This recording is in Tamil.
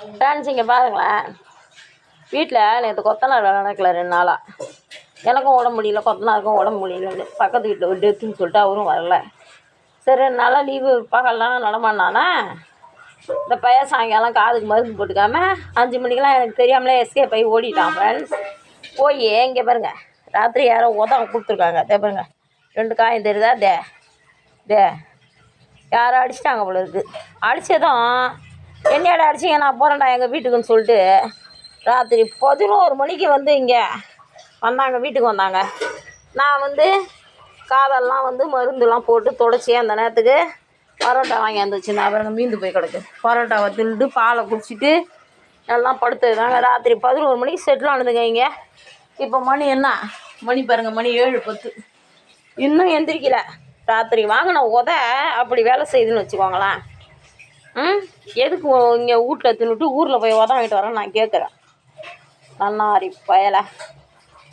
ஃப்ரெண்ட்ஸ் இங்கே பாருங்களேன். வீட்டில் நேற்று கொத்தனார் வேலை நடக்கல ரெண்டு நாளாக எனக்கும் உடம்பு முடியல கொத்தனாருக்கும் உடம்பு முடியலன்னு பக்கத்து வீட்டில் ஒரு டெத்துன்னு சொல்லிட்டு அவரும் வரல. சரி ரெண்டு நாளாக லீவு பகல்லாம் நடமாடினானா இந்த பையன் சாயங்காலம் காதுக்கு மருந்து போட்டுக்காம அஞ்சு மணிக்கெல்லாம் எனக்கு தெரியாமலே எஸ்கேப் போய் ஓடிட்டான் ஃப்ரெண்ட்ஸ் போய் இங்கே பாருங்க. ராத்திரி யாரோ உதவ கொடுத்துருக்காங்க. தே பாருங்க. ரெண்டு காயம் தெரியுதா? தே தே. யாரோ அடிச்சிட்டாங்க போல இருக்குது அடித்ததும் என்னையோட அடிச்சிங்க? நான் போகிறேன்டா எங்கள் வீட்டுக்குன்னு சொல்லிட்டு ராத்திரி பதினோரு மணிக்கு வந்து இங்கே வந்தாங்க வீட்டுக்கு வந்தாங்க. நான் வந்து காதெல்லாம் வந்து மருந்துலாம் போட்டு தொடச்சி அந்த நேரத்துக்கு பரோட்டா வாங்கி வந்துச்சு. நான் பாருங்க மீந்து போய் கிடக்கு. பரோட்டாவை தின்னுட்டு பாலை குடிச்சிட்டு எல்லாம் படுத்துருக்காங்க. ராத்திரி பதினோரு மணிக்கு செட்டில் ஆனதுங்க இங்கே. இப்போ மணி என்ன? மணி பாருங்கள் மணி ஏழு பத்து. இன்னும் எந்திரிக்கல. ராத்திரி வாங்கின உத அப்படி வேலை செய்யுதுன்னு வச்சுக்கோங்களேன். ம்? எதுக்கு இங்கே வீட்டில் தின்னுட்டு ஊரில் போய் உதம் வாங்கிட்டு வரேன்னு நான் கேட்குறேன் நன்னாரி பயலை.